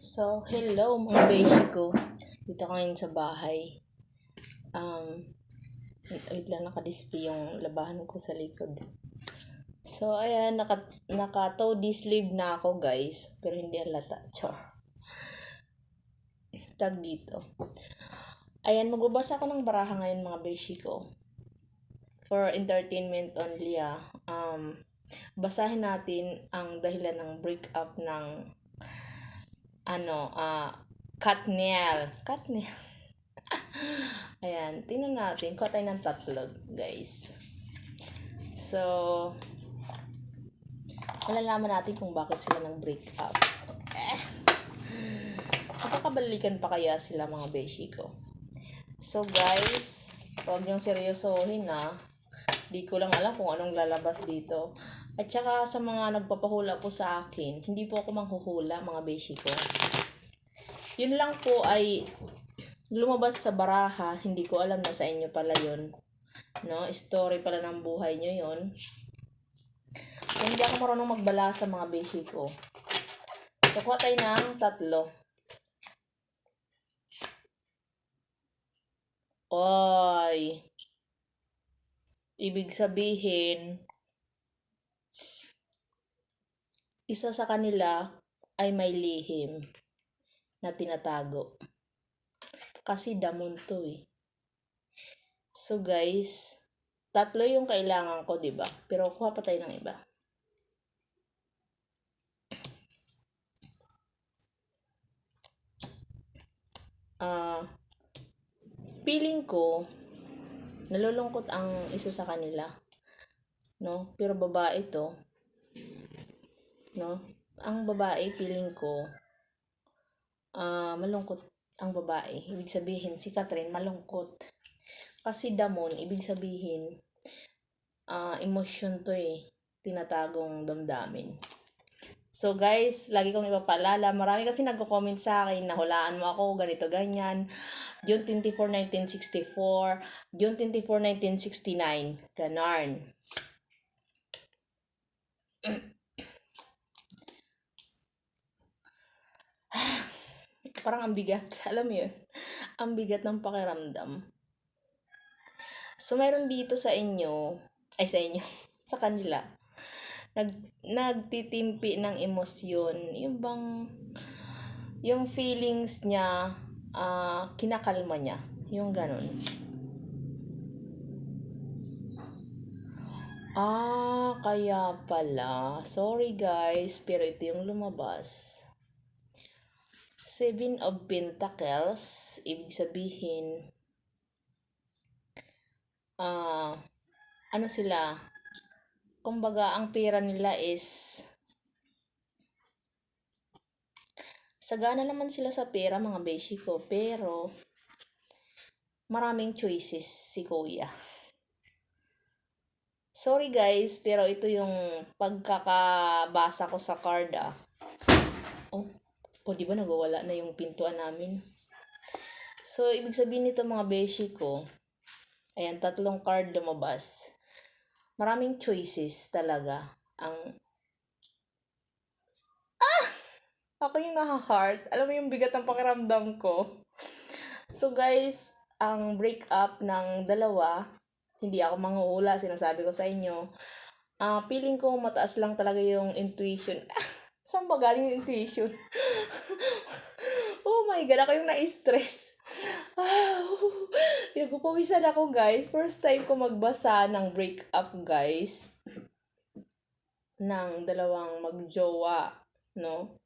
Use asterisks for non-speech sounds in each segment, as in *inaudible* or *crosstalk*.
So, hello mga beshi ko. Dito ko ngayon sa bahay. Um, wait lang, nakadisplay yung labahan ko sa likod. So, ayan, naka, naka toe sleeve na ako guys. Pero hindi halata. Char. Tag dito. Ayan, magbabasa ako ng baraha ngayon mga beshi ko. For entertainment only ah. Um, basahin natin ang dahilan ng breakup ng ano, ah, Katniel. Katniel. *laughs* Ayan, tingnan natin. Kuha ng tatlo, guys. So, malalaman natin kung bakit sila nang break up. Eh. Makakabalikan pa kaya sila mga beshi ko. So, guys, huwag niyong seryosohin na. Di ko lang alam kung anong lalabas dito. At saka sa mga nagpapahula po sa akin, hindi po ako manghuhula mga beshi ko. Yun lang po ay lumabas sa baraha, hindi ko alam na sa inyo pala yun. No, story pala ng buhay nyo. So, hindi ako marunong magbala sa mga beshi ko. So, kuha tayo ng tatlo. Oy. Ibig sabihin, isa sa kanila ay may lihim na tinatago. Kasi damon eh. So guys, tatlo yung kailangan ko, 'di ba? Pero kuha pa tayo ng iba. Ah, feeling ko nalulungkot ang isa sa kanila. No? Pero babae to. No? Ang babae feeling ko ah malungkot ang babae. Ibig sabihin, si Catherine malungkot. Kasi damon, ibig sabihin, ah emosyon to eh. Tinatagong damdamin. So guys, lagi kong ipapaalala, marami kasi nagko-comment sa akin na hulaan mo ako, ganito, ganyan. June 24, 1964. June 24, 1969. Ganarn. Parang ang bigat. *laughs* Alam mo yun? Ang bigat ng pakiramdam. So, meron dito sa inyo, ay sa inyo, *laughs* sa kanila, nag, nagtitimpi ng emosyon. Yung bang, yung feelings niya, ah kinakalma niya. Yung ganun. Ah, kaya pala. Sorry guys, pero ito yung lumabas. Seven of Pentacles, ibig sabihin, ah, ano sila, kumbaga, ang pera nila is, sagana naman sila sa pera, mga beshi ko, pero, maraming choices si kuya. Sorry guys, pero ito yung pagkakabasa ko sa card ah. Oh, o di ba nagwawala na yung pintuan namin? So, ibig sabihin nito mga beshi ko, ayan, tatlong card lumabas. Maraming choices talaga. Ang Ah! Ako yung naha-heart. Alam mo yung bigat ng pakiramdam ko. So guys, ang breakup ng dalawa, hindi ako manghuhula, sinasabi ko sa inyo. Ah, feeling ko mataas lang talaga yung intuition. *laughs* Saan ba galing yung intuition? oh my God, ako yung na-stress. Ah, Nagpupawisan ako guys. First time ko magbasa ng breakup guys. ng dalawang magjowa, no?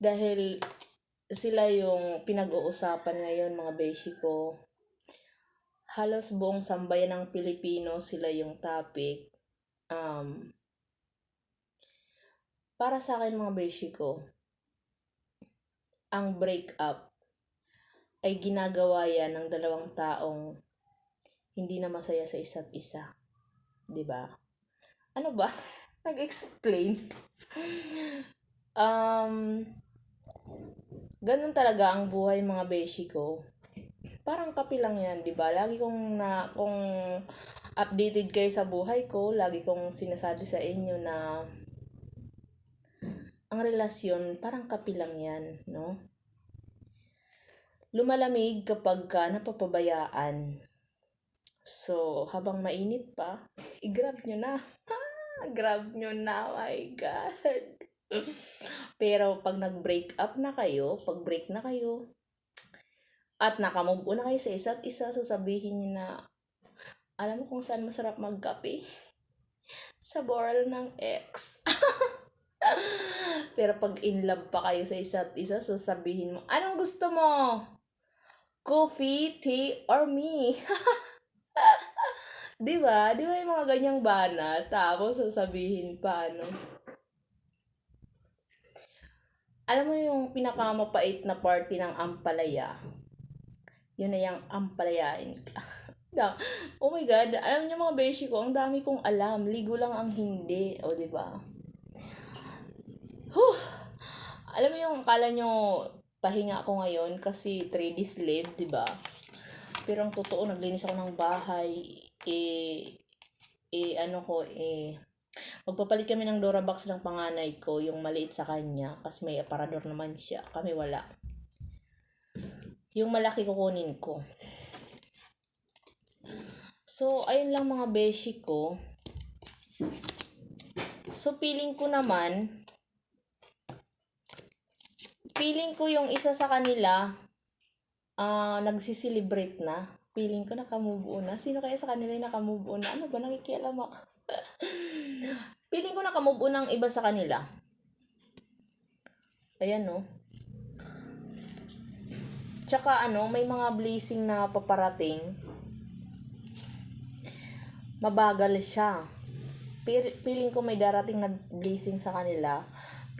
Dahil sila yung pinag-uusapan ngayon mga beshi ko. Halos buong sambayan ng Pilipino sila yung topic. Um, para sa akin mga beshi ko, ang breakup ay ginagawa yan ng dalawang taong hindi na masaya sa isa't isa. ba? Ano ba? *laughs* Nag-explain. um, ganun talaga ang buhay mga beshi ko. Parang kape lang yan, 'di ba? Lagi kong na kung updated kayo sa buhay ko, lagi kong sinasabi sa inyo na ang relasyon parang kape lang yan, no? Lumalamig kapag ka napapabayaan. So, habang mainit pa, *laughs* i-grab nyo na. *laughs* Ah, grab nyo na, my God. Pero pag nag-break up na kayo, pag break na kayo, at nakamove on na kayo sa isa't isa, sasabihin nyo na, alam mo kung saan masarap magkape? *laughs* Sa boral ng ex. Pero pag in love pa kayo sa isa't isa, sasabihin mo, anong gusto mo? Coffee, tea, or me? *laughs* Di ba? Di ba yung mga ganyang bana? Tapos sasabihin pa, ano? Alam mo yung pinakamapait na party ng ampalaya? Yun na yung ampalayain ka. *laughs* Oh my God, alam niyo mga beshi ko, ang dami kong alam. Ligo lang ang hindi. O, di ba? Alam mo yung akala nyo pahinga ako ngayon kasi 3 days live, di ba? Pero ang totoo, naglinis ako ng bahay. Eh, eh, ano ko, eh, magpapalit kami ng Dora box ng panganay ko, yung maliit sa kanya, kasi may aparador naman siya. Kami wala. Yung malaki kukunin ko. So, ayun lang mga beshi ko. So, feeling ko naman, feeling ko yung isa sa kanila, ah nagsiselebrate na. Feeling ko nakamove on na. Sino kaya sa kanila yung nakamove on na? Ano ba, nakikialam ako? *laughs* feeling ko nakamove on ang iba sa kanila. Ayan, no? Tsaka ano, may mga blessing na paparating. Mabagal siya. Feeling ko may darating na blessing sa kanila.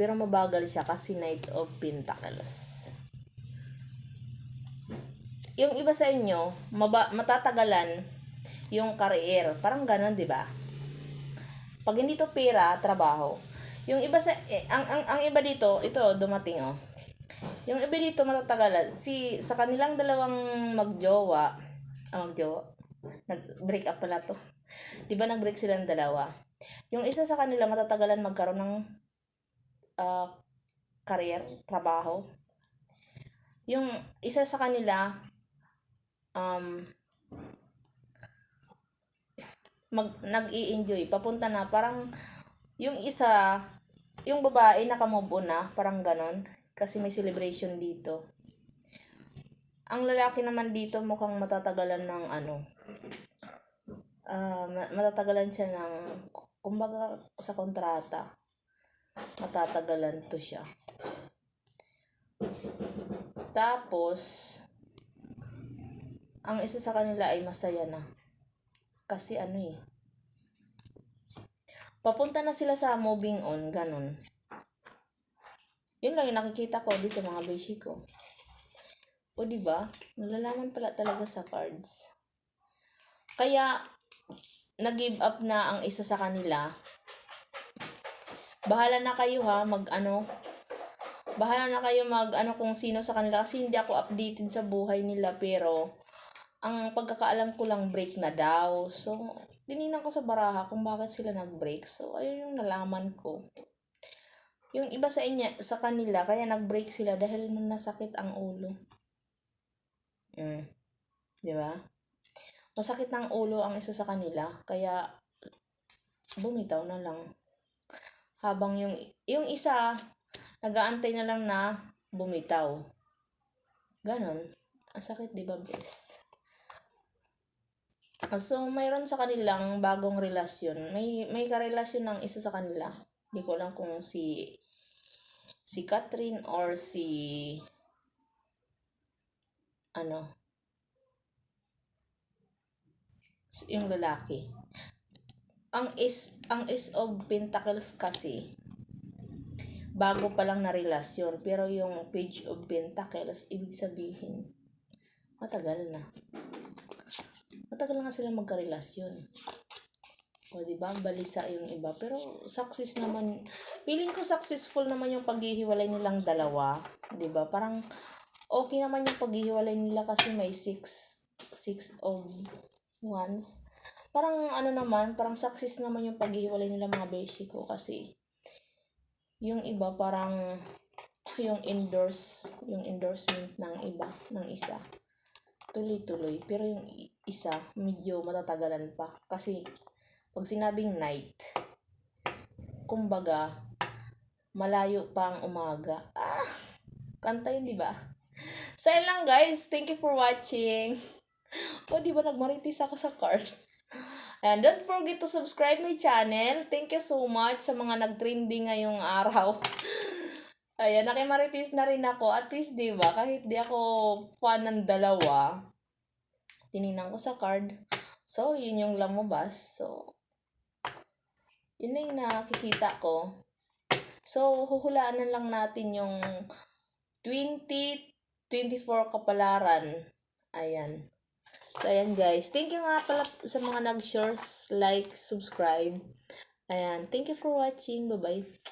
Pero mabagal siya kasi Knight of Pentacles. Yung iba sa inyo, maba- matatagalan yung career. Parang ganun, di ba? Pag hindi to pera, trabaho. Yung iba sa, eh, ang, ang, ang iba dito, ito, dumating oh. Yung iba dito matatagalan. Si, sa kanilang dalawang magjowa, ah, magjowa, nag-break up pala to. Di ba nag-break silang dalawa? Yung isa sa kanila matatagalan magkaroon ng uh, career, trabaho. Yung isa sa kanila, um, mag, nag-i-enjoy. Papunta na, parang, yung isa, yung babae nakamove on na, parang ganon. Kasi may celebration dito. Ang lalaki naman dito mukhang matatagalan ng ano, ma- matatagalan siya ng, kumbaga sa kontrata, matatagalan to siya. Tapos, ang isa sa kanila ay masaya na. Kasi ano eh, papunta na sila sa moving on, ganun. Yun lang yung nakikita ko dito mga beshi ko. O di ba? Nalalaman pala talaga sa cards. Kaya nag-give up na ang isa sa kanila. Bahala na kayo ha, mag ano, bahala na kayo mag ano kung sino sa kanila kasi hindi ako updated sa buhay nila pero ang pagkakaalam ko lang break na daw. So, tinignan ko sa baraha kung bakit sila nag-break. So, ayun yung nalaman ko. Yung iba sa inya, sa kanila, kaya nag-break sila dahil nasakit ang ulo. Mm. Di ba? Masakit ng ulo ang isa sa kanila, kaya bumitaw na lang. Habang yung, yung isa, nagaantay na lang na bumitaw. Ganon. Ang sakit, di ba, bes? So, mayroon sa kanilang bagong relasyon. May may karelasyon ng isa sa kanila. Hindi ko lang kung si si Catherine or si ano yung lalaki. Ang is ang is of pentacles kasi bago pa lang na relasyon pero yung page of pentacles ibig sabihin matagal na matagal na nga sila magkarelasyon. O, di ba? Balisa yung iba. Pero, success naman. Feeling ko successful naman yung paghihiwalay nilang dalawa. Di ba? Parang, okay naman yung paghihiwalay nila kasi may six, six of wands. Parang, ano naman, parang success naman yung paghihiwalay nila mga beshi ko kasi, Yung iba parang yung endorse, yung endorsement ng iba, ng isa. Tuloy-tuloy. Pero yung isa, medyo matatagalan pa. Kasi, pag sinabing night, kumbaga, malayo pa ang umaga. Ah! Kanta yun, di ba? So, lang guys. Thank you for watching. O, di ba nagmaritis ako sa card? And don't forget to subscribe my channel. Thank you so much sa mga nag-trending ngayong araw. *laughs* Ayan, nakimaritis na rin ako. At least, di ba, kahit di ako fan ng dalawa, tininan ko sa card. So, yun yung lumabas. So, yun na yung nakikita ko. So, huhulaan na lang natin yung 2024 kapalaran. Ayan. So, ayan guys. Thank you nga pala sa mga nag-shares, like, subscribe. Ayan. Thank you for watching. Bye-bye.